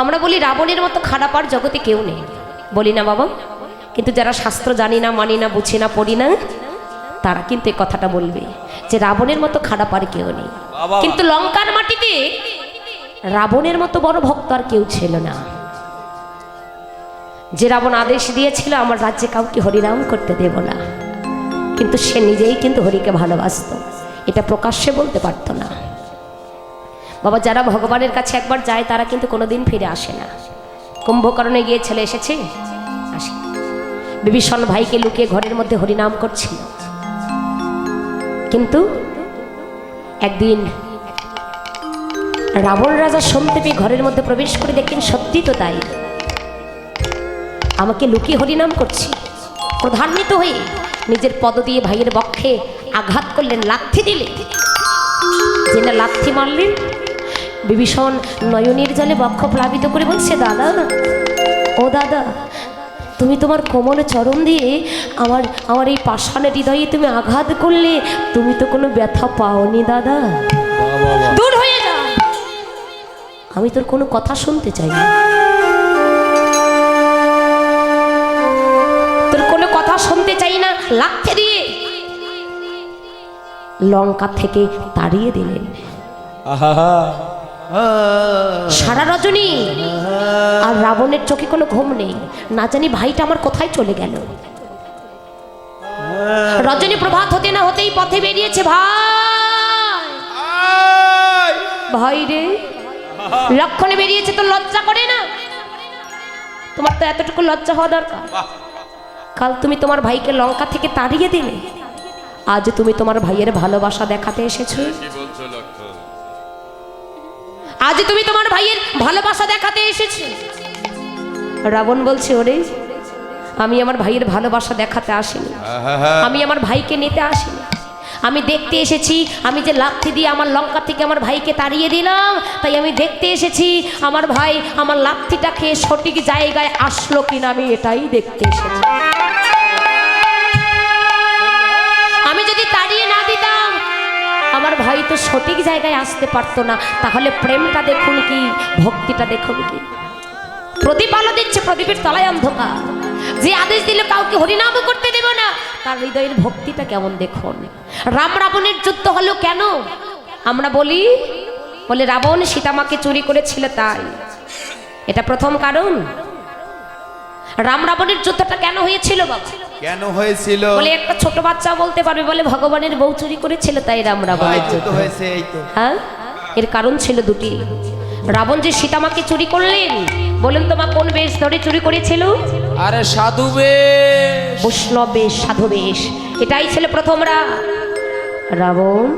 আমরা বলি রাবণের মতো খারাপ আর জগতে কেউ নেই। বলি না বাবা কিন্তু যারা শাস্ত্র জানি না মানি না বুঝি না পড়ি না তারা কিন্তু এই কথাটা বলবে যে রাবণের মতো খারাপ আর কেউ নেই। কিন্তু লঙ্কার মাটিতে রাবণের মতো বড় ভক্ত আর কেউ ছিল না। যে রাবণ আদেশ দিয়েছিল আমার রাজ্যে কাউকে হরিনাম করতে দেব না। কিন্তু সে নিজেই কিন্তু হরিকে ভালোবাসতো। এটা প্রকাশ্যে বলতে পারতো না। বাবা, যারা ভগবানের কাছে একবার যায়, তারা কিন্তু কোনোদিন ফিরে আসে না। কুম্ভকর্ণে গিয়ে ছেলে এসেছে? আসে। বিভীষণ ভাইকে লুকিয়ে ঘরের মধ্যে হরিনাম করছিল। কিন্তু একদিন রাবণ রাজা শুনতে পেয়ে ঘরের মধ্যে প্রবেশ করে দেখেন সত্যি তো তাই। আমাকে লুকিয়ে হরিনাম করছি। প্রধান্বিত হয়ে নিজের পদ দিয়ে ভাইয়ের বক্ষে আঘাত করলেন, লাথি দিলেন। যে না লাথি মারলেন বিভীষণ নয়নের জলে বক্ষ প্লাবিত করে বলছে দাদা ও দাদা তুমি তোমার কোমলে চরণ দিয়ে আমার আমার এই পাষাণ হৃদয়ে তুমি আঘাত করলে তুমি তো কোনো ব্যথা পাওনি দাদা। দূর হয়ে যা। আমি তোর কোনো কথা শুনতে চাই না। তোর কোনো কথা শুনতে চাই না লাথি দিয়ে। লঙ্কা থেকে তাড়িয়ে দিলেন। সারা রজনী। আর রাবণের চোখে কোনো ঘুম নেই। না জানি ভাইটা আমার কোথায় চলে গেল। রজনী প্রভাত হতে না হতেই পথে বেরিয়েছে ভাই। ভাই রে লক্ষণে বেরিয়েছে তো লজ্জা করে না? তোমার তো এতটুকু লজ্জা হওয়া দরকার। কাল তুমি তোমার ভাইকে লঙ্কা থেকে তাড়িয়ে দিলে। আজ তুমি তোমার ভাইয়ের ভালোবাসা দেখাতে এসেছ। আজ তুমি তোমার ভাইয়ের ভালোবাসা দেখাতে এসেছ। রাবণ বলছে ওরে আমি আমার ভাইয়ের ভালোবাসা দেখাতে আসিনি। আমি আমার ভাইকে নিতে আসিনি। আমি দেখতে এসেছি আমি যে লাথি দিয়ে আমার লঙ্কা থেকে আমার ভাইকে তাড়িয়ে দিলাম তাই আমি দেখতে এসেছি আমার ভাই আমার লাথিটা খেয়ে সঠিক জায়গায় আসলো কিনা আমি এটাই দেখতে এসেছি। সঠিক জায়গায় আসতে পারতো না, তাহলে প্রেমটা দেখুন কি, ভক্তিটা দেখুন কি। প্রদীপ আলো দিচ্ছে প্রদীপের তলায় অন্ধকার। যে আদেশ দিলে কাউকে হরিনাম করতে দেব না, তার হৃদয়ের ভক্তিটা কেমন দেখুন। রাম রাবণের যুদ্ধ হলো কেন? আমরা বলি, বলে রাবণ সীতামাকে চুরি করেছিল তাই। এটা প্রথম কারণ? রাম রাবণের যুদ্ধটা কেন হয়েছিল বাবা? কেন হয়েছিল? বলে একটা ছোট বাচ্চা বলতে পারবে বলে ভগবানের বউ চুরি করেছিল তাই রাম ভাই রাবণের যুদ্ধ হয়েছে এই তো হ্যাঁ? এর কারণ ছিল দুটি। রাবণ যে সীতামাকে চুরি করলেন বলেন তোমা কোন বেশ ধরে চুরি করেছিল? আরে সাধু বেশ। বৈষ্ণব বেশ সাধু বেশ। এটাই ছিল প্রথম প্রথমরা রাবণ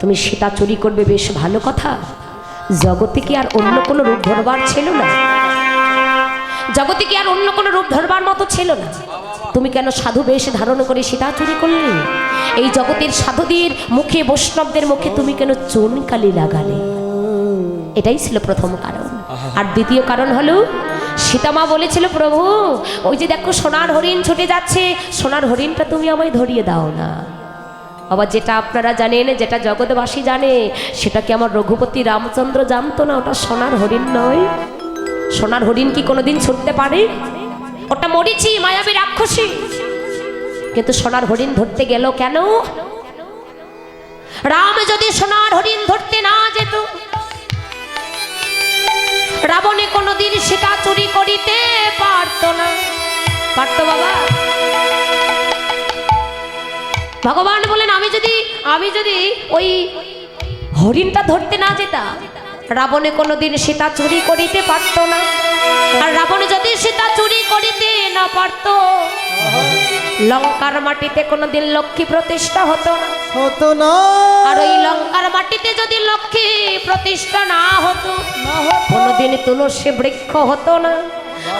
তুমি সীতা চুরি করবে বেশ ভালো কথা। জগতে কি আর অন্য কোনো রূপ ধরবার ছিল না? জগতে কি আর অন্য কোনো রূপ ধরবার মতো ছিল না? তুমি কেন সাধু বেশ ধারণ করে সীতা চুরি করলে? এই জগতের সাধুদের মুখে, বৈষ্ণবদের মুখে তুমি কেন চুনকালি লাগালে? এটাই ছিল প্রথম কারণ। আর দ্বিতীয় কারণ হলো, সীতামা বলেছিল, প্রভু, ওই যে দেখো সোনার হরিণ ছুটে যাচ্ছে, সোনার হরিণটা তুমি আমায় ধরিয়ে দাও না। আবার যেটা আপনারা জানেন, যেটা জগৎবাসী জানে, সেটা কি আমার রঘুপতি রামচন্দ্র জানতো না? ওটা সোনার হরিণ নয়। সোনার হরিণ কি কোনোদিন ছুটতে পারে? ওটা মরিছি মায়াবী রাক্ষসী। কিন্তু সোনার হরিণ ধরতে গেল কেন? রাম যদি সোনার হরিণ ধরতে না যেত, রাবণে কোনোদিন সেটা চুরি করিতে পারত না। পারতো বাবা। ভগবান বলেন, আমি যদি আমি যদি ওই হরিণটা ধরতে না যেতাম রাবণে কোনোদিন সীতা চুরি করিতে পারত না। আর রাবণ যদি সীতা চুরি করিতে না পারত লঙ্কার মাটিতে কোনোদিন লক্ষ্মী প্রতিষ্ঠা হতো না। হতো না। আর ওই লঙ্কার মাটিতে যদি লক্ষ্মী প্রতিষ্ঠা না হতো কোনোদিন তুলসী বৃক্ষ হতো না।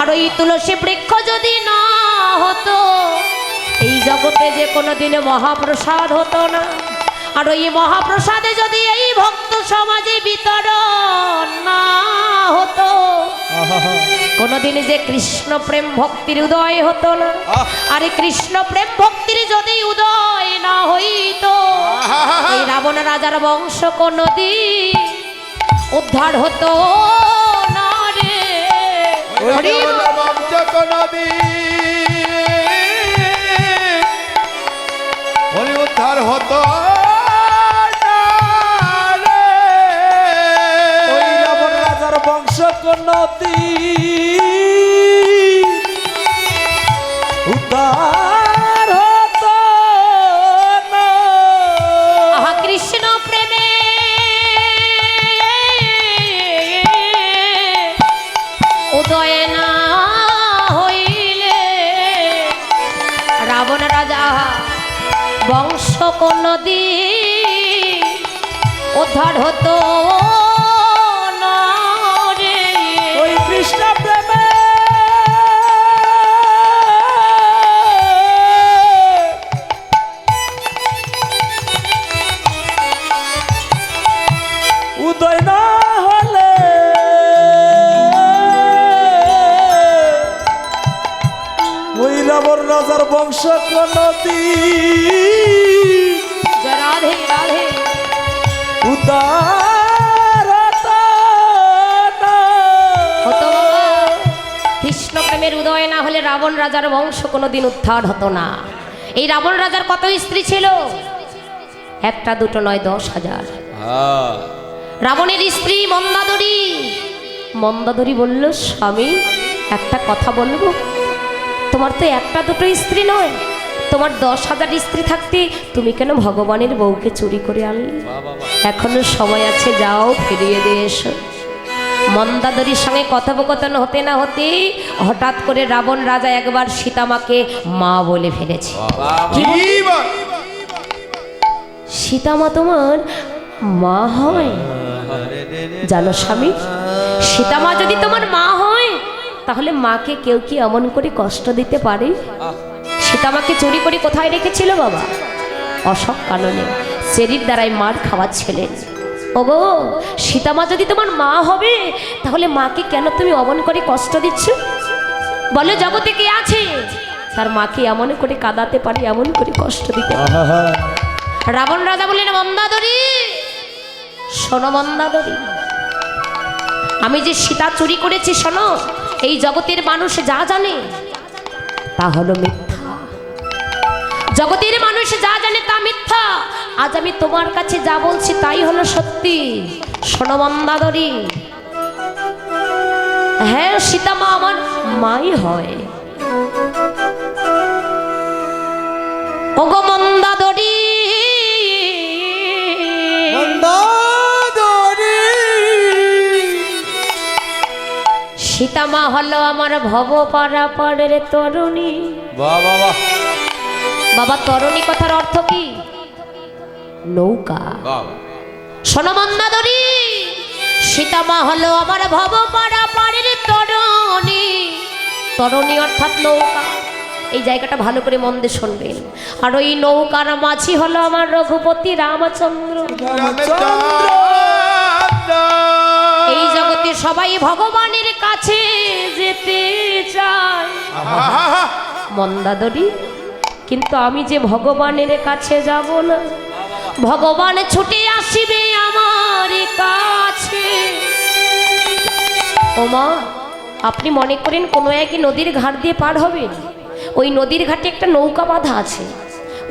আর ওই তুলসী বৃক্ষ যদি না হতো এই জগতে যে কোনোদিন মহাপ্রসাদ হতো না। আর ওই মহাপ্রসাদে যদি এই ভক্ত সমাজে কোনোদিন যে কৃষ্ণ প্রেম ভক্তির উদয় হতো না। আর এই কৃষ্ণ প্রেম ভক্তির যদি উদয় না হইতো এই রাবণ রাজার বংশ কোনদিন উদ্ধার হতো না কোনদিন উদ্ধার হতো রে। ওই রাবণ রাজার বংশ নদী রাজার বংশ নদী রাধে রাধে। উদার কৃষ্ণ প্রেমের উদয় না হলে রাবণ রাজার বংশ কোনোদিন উদ্ধার হতো না। এই রাবণ রাজার কত স্ত্রী ছিল? একটা দুটো নয় দশ হাজার। হ্যাঁ। রাবণের স্ত্রী মন্দাদরী। মন্দাদরী বলল স্বামী একটা কথা বলব? তোমার তো একটা দুটো স্ত্রী নয়। তোমার দশ হাজার স্ত্রী থাকতে তুমি কেন ভগবানের বউকে চুরি করে আনলে? এখনও সময় আছে যাও ফিরিয়ে দিয়ে এসো। মন্দাদরীর সঙ্গে কথোপকথন হতে না হতে হঠাৎ করে রাবণ রাজা একবার সীতামাকে মা বলে ফেলেছে? সীতামা তোমার মা হয়? জানো স্বামী সীতামা যদি তোমার তাহলে মাকে কেউ কি এমন করে কষ্ট দিতে পারে? সীতামাকে চুরি করে কোথায় রেখেছিল বাবা? অসৎ কারণে শরীর দ্বারাই মার খাওয়াচ্ছিলেন। ওগো সীতামা যদি তোমার মা হবে তাহলে মাকে কেন তুমি অমন করে কষ্ট দিচ্ছ? বলো জগতে কে আছে? তার মাকে এমন করে কাঁদাতে পারে এমন করে কষ্ট দিতে রাবণ রাজা বললেন মন্দাদরি শোনো মন্দাদরি আমি যে সীতা চুরি করেছি শোনো এই জগতের মানুষ যা জানে তা হলো মিথ্যা। জগতের মানুষ যা জানে তা মিথ্যা। আজ আমি তোমার কাছে যা বলছি তাই হলো সত্যি। শোনো মন্দাদরি। হ্যাঁ সীতামা আমার মাই হয়। ওগো মন্দাদরি। সীতামা হলো আমার ভব পাড়া পাড়ের তরুণী। বাহ বাহ বাহ। বাবা তরুণী কথার অর্থ কি? নৌকা। বাহ সোনমন্দাদরি সীতামা হলো আমার ভব পাড়া পাড়ের তরুণী। তরুণী অর্থাৎ নৌকা। এই জায়গাটা ভালো করে মন দিয়ে শুনবেন। আর ওই নৌকার মাঝি হলো আমার রঘুপতি রামচন্দ্র। রামচন্দ্র। জগতে সবাই ভগবানের কাছে যেতে চায়। মন্দাদরি কিন্তু আমি যে ভগবানের কাছে যাব না ভগবান ছুটে আসিবে আমার কাছে। ওমা আপনি মনে করেন কোনো এক নদীর ঘাট দিয়ে পার হবেন? ওই নদীর ঘাটে একটা নৌকা বাঁধা আছে।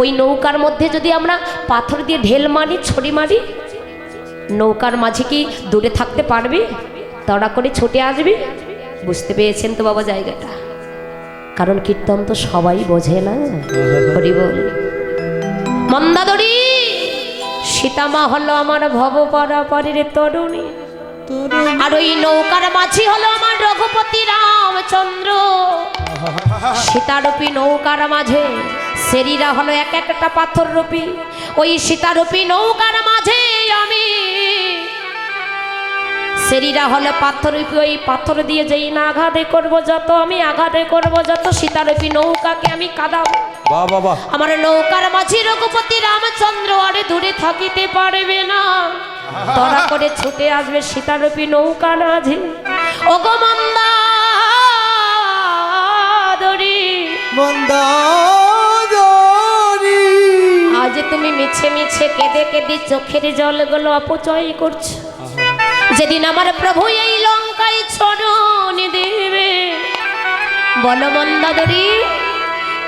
ওই নৌকার মধ্যে যদি আমরা পাথর দিয়ে ঢেল মারি ছড়ি মারি নৌকার মাঝে কি দূরে থাকতে পারবি? তড়া করে ছুটে আসবি? বুঝতে পেরেছেন তো বাবা জায়গাটা? কারণ কীর্তন তো সবাই বোঝে না। হরি বল। মন্দাদরি, সীতামা হলো আমার ভব পারাপারের তরুণী। আর ওই নৌকার মাঝি হলো আমার রঘুপতি রামচন্দ্র। সীতারূপী নৌকার মাঝে সেরিরা হলো এক একটা পাথর রূপী ওই সীতারূপী নৌকার মাঝে আমি। সেরিরা হলে পাথরূপী ওই পাথর দিয়ে যেই না আঘাতে করব যত আমি আঘাতে করব যত সীতারূপী নৌকাকে আমি কাঁদাবো। বাহ বাহ বাহ। আমার নৌকার মাঝি রঘুপতি রামচন্দ্র আরে দূরে থাকিতে পারবে না। তরা করে ছুটে আসবে সীতারূপী নৌকা মাঝে। ওগো মন্দাদরি। মন্দাদরি। আজ তুমি মিছে মিছে কেঁদে কেঁদে চোখের জলগুলো অপচয় করছ। যেদিন আমার প্রভু এই লঙ্কায় চরণ দেবে বলো মন্দাদরি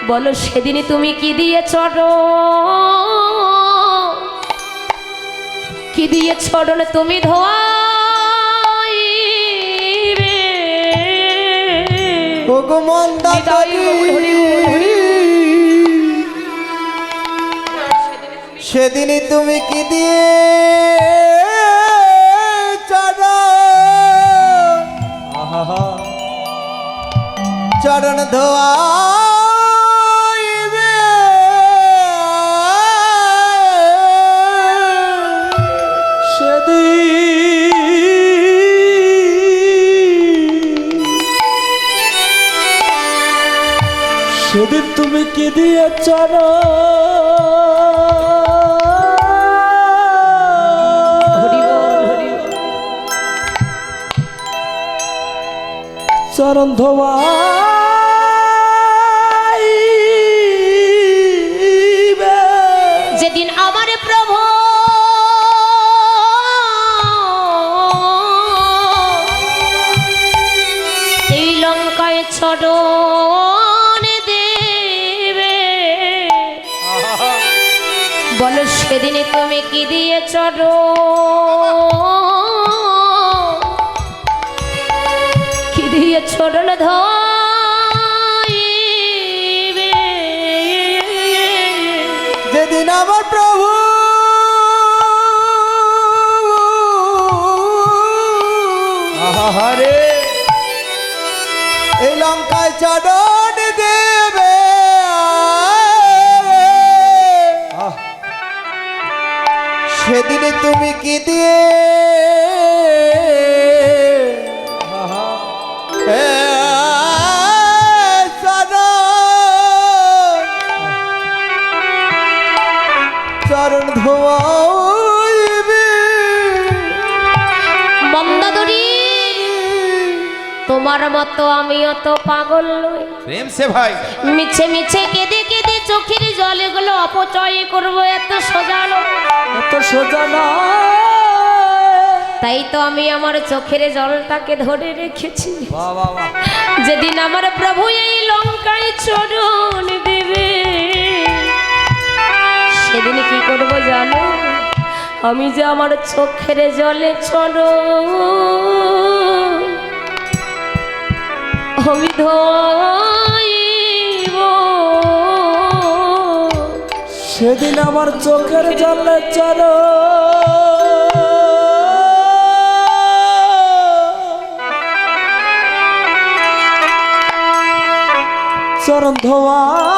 বলো সেদিনই তুমি কি দিয়ে চড়ো কি দিয়ে চড়লে তুমি ধোয়াইবে? ওগো সেদিনই তুমি কি দিয়ে চরণ? চরণ ধোয়াইবে। সেদিন। তুমি কি দিয়ে হরি চরণ যেদিন আমার প্রভু এই লঙ্কায় ছড়ন দেবে। বলো সেদিনে তুমি কি দিয়ে চড়ো? ছড়ল ধইবে যেদিন আমার প্রভু হরে এই লঙ্কায় চরণ দেবে। সেদিনে তুমি কি দিয়ে তোমার মতো আমি অত পাগল নই। প্রেম সে ভাই। মিছে মিছে কেঁদে কেঁদে চোখের জলগুলো অপচয় করব এত সোজালো। এত সোজা না তাই তো আমি আমার চোখের জলটাকে ধরে রেখেছি। বাহ বাহ বাহ। যেদিন আমার প্রভু এই লঙ্কায় চরণ দেবে সেদিন কি করব জানো? আমি যে আমার চোখের জলে চরণ আমি সেদিন আমার চোখের জলে চল। চরণ ধোয়া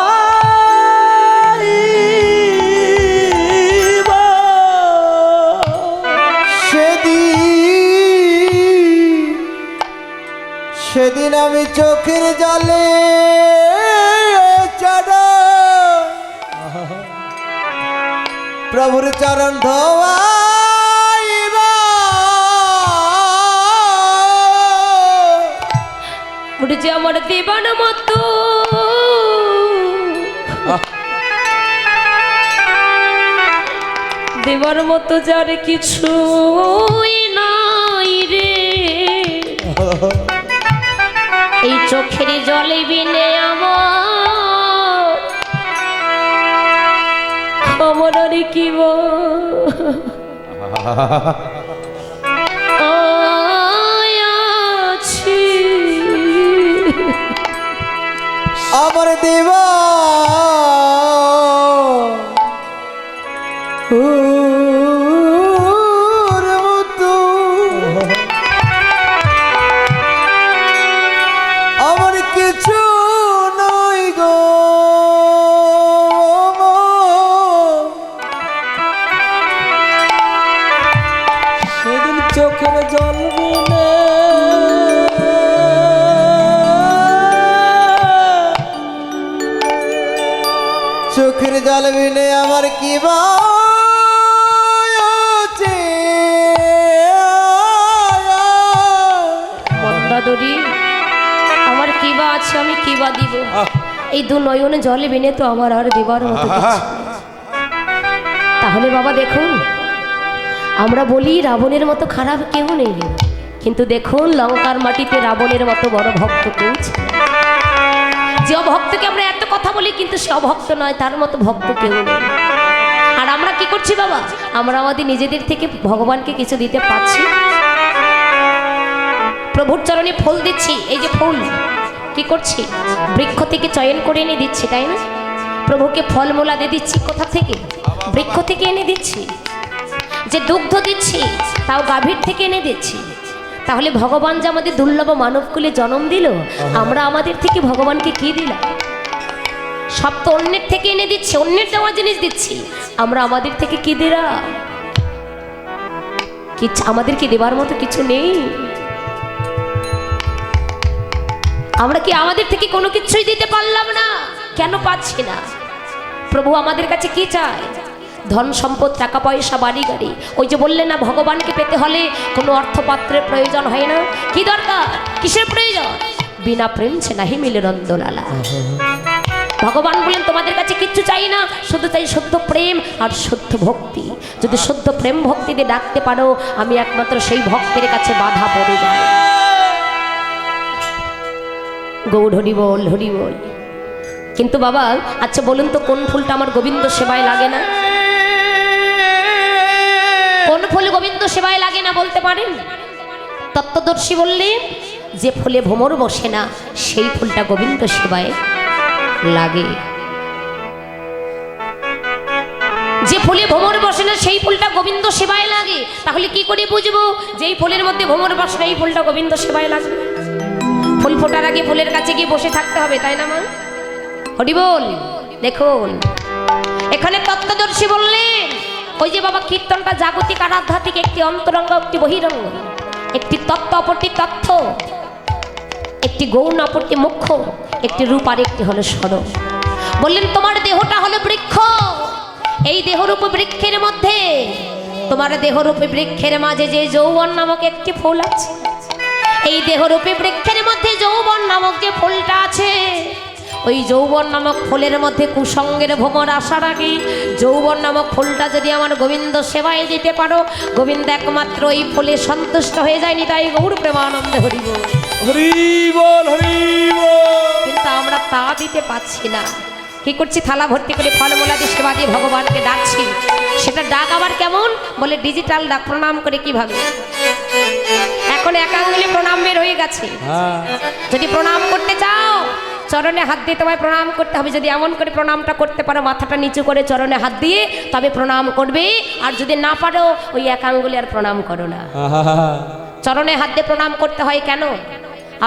সেদিন আমি চোখের জলে প্রভুর চরণ ধোয়াইবা। উঠেছে আমার দেবান মতো। দেবার মতো যার কিছু নাই রে। এই চোখের জলে বিনে আমার আর কি আমার দেবা। কি বা দিব? এই দু নয়নে জলে বিনে তো আমার আর দেবার মতো তাহলে বাবা দেখুন আমরা বলি রাবণের মতো খারাপ কেউ নেই। কিন্তু দেখুন লঙ্কার মাটিতে রাবণের মতো বড় ভক্ত কেউ যে ভক্তকে আমরা এত কথা বলি কিন্তু সে অভক্ত নয় তার মতো ভক্ত কেউ নেই। আর আমরা কি করছি বাবা? আমরা আমাদের নিজেদের থেকে ভগবানকে কিছু দিতে পারছি প্রভুর চরণে ফুল দিচ্ছি এই যে ফুল। কি করছি? বৃক্ষ থেকে চয়ন করে এনে দিচ্ছি, তাই না? প্রভুকে ফলমূলা দিয়ে দিচ্ছি কোথা থেকে? বৃক্ষ থেকে এনে দিচ্ছি। যে দুগ্ধ দিচ্ছি, তাও গাভীর থেকে এনে দিচ্ছি। তাহলে ভগবান যে আমাদের দুর্লভ মানবকুলে জন্ম দিল, আমরা আমাদের থেকে ভগবানকে কি দিলাম? সব তো অন্যের থেকে এনে দিচ্ছি, অন্যের দেওয়া জিনিস দিচ্ছি। আমরা আমাদের থেকে কি দিলাম? আমাদের কি দেবার মতো কিছু নেই? আমরা কি আমাদের থেকে কোনো কিছুই দিতে পারলাম না? কেন পাচ্ছি না? প্রভু আমাদের কাছে কি চায়? ধন সম্পদ, টাকা পয়সা, বাড়ি গাড়ি। ওই যে বললেন না, ভগবানকে পেতে হলে কোনো অর্থপাত্রের প্রয়োজন হয় না? কি দরকার? কিসের প্রয়োজন? বিনা প্রেম সে নাহি মিলে নন্দলালা ভগবান বলেন তোমাদের কাছে কিচ্ছু চাই না, শুধু চাই শুদ্ধ প্রেম আর শুদ্ধ ভক্তি। যদি শুদ্ধ প্রেম ভক্তি দিয়ে ডাকতে পারো, আমি একমাত্র সেই ভক্তের কাছে বাধা পড়ে যাই গৌড় হরি বল হরি বল কিন্তু বাবা আচ্ছা বলুন তো, কোন ফুলটা আমার গোবিন্দ সেবায় লাগে না? কোন ফুল গোবিন্দ সেবায় লাগে না বলতে পারেন? তত্ত্বদর্শী বললেন যে ফুলে ভ্রমর বসে না, সেই ফুলটা গোবিন্দ সেবায় লাগে। যে ফুলে ভ্রমর বসে না, সেই ফুলটা গোবিন্দ সেবায় লাগে। তাহলে কি করে বুঝব যে এই ফুলের মধ্যে ভ্রমর বসে না, এই ফুলটা গোবিন্দ সেবায় লাগবে? ফুল ফোটার আগে ফুলের কাছে গিয়ে বসে থাকতে হবে, তাই না মা? হরি বল, দেখুন। এখানে তত্ত্বদর্শী বললেন, ওই যে বাবা কীর্তনটা জাগতিক আর আধ্যাত্মিক একটি অন্তরঙ্গ, একটি বহিরঙ্গ, একটি তত্ত্ব অপরটি তথ্য একটি গৌণ অপরটি মুখ্য, একটি রূপ আর একটি হলো স্বরূপ বললেন, তোমার দেহটা হলো বৃক্ষ। এই দেহরূপ বৃক্ষের মধ্যে, তোমার দেহরূপে বৃক্ষের মাঝে যে যৌবন নামক একটি ফুল আছে এই দেহরূপী বৃক্ষের মধ্যে যৌবন নামক যে ফুলটা আছে ওই যৌবন নামক ফুলের মধ্যে কুসঙ্গের ভ্রমর আসার আগে যৌবন নামক ফুলটা যদি আমার গোবিন্দ সেবায় দিতে পারো গোবিন্দ একমাত্র এই ফুলে সন্তুষ্ট হয়ে যায়নি তাই গৌর প্রেমানন্দে হরিব। কিন্তু আমরা তা দিতে পাচ্ছি না। কি করছি? থালা ভর্তি করে ফলমূলা দিয়ে সেবা দিয়ে ভগবানকে ডাকছি। আবার কেমন? বলে ডিজিটাল ডাক প্রণাম করে কীভাবে এখন একাঙ্গুলি প্রণাম বের হয়ে গেছে। হ্যাঁ। যদি প্রণাম করতে চাও চরণে হাত দিয়ে তোমায় প্রণাম করতে হবে। যদি এমন করে প্রণামটা করতে পারো মাথাটা নিচু করে চরণে হাত দিয়ে তবে প্রণাম করবে। আর যদি না পারো ওই এক আঙ্গুলে আর প্রণাম করো না। চরণে হাত দিয়ে প্রণাম করতে হয় কেন?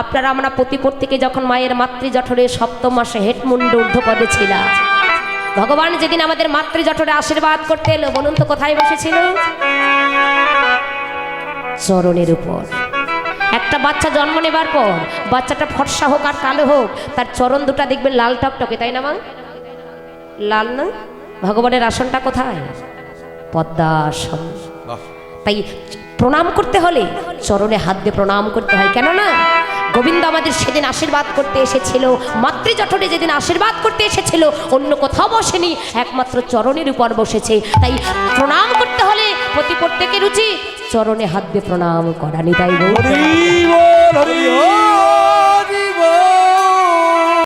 আপনারা আমরা প্রতিপর থেকে যখন মায়ের মাতৃ জঠরে সপ্তম মাসে হেটমুন্ড ঊর্ধ্বপদে ছিলাম। ভগবান যেদিন আমাদের মাতৃ জঠরে আশীর্বাদ করতে এলো বলুন তো কোথায় বসেছিল? চরণের উপর। একটা বাচ্চা জন্ম নেবার পর বাচ্চাটা ফর্সা হোক আর কালো হোক তার চরণ দুটা দেখবেন লাল টকটকে তাই না মা? লাল না? ভগবানের আসনটা কোথায়? পদ্মাসন তাই প্রণাম করতে হলে চরণে হাত দিয়ে প্রণাম করতে হয় কেন না গোবিন্দ আমাদের সেদিন আশীর্বাদ করতে এসেছিল। মাতৃজঠরে যেদিন আশীর্বাদ করতে এসেছিল, অন্য কোথাও বসেনি, একমাত্র চরণের উপর বসেছে। তাই প্রণাম করতে হলে প্রতি প্রত্যেকের উচিত চরণে হাত দিয়ে প্রণাম করা। নিতাই বল।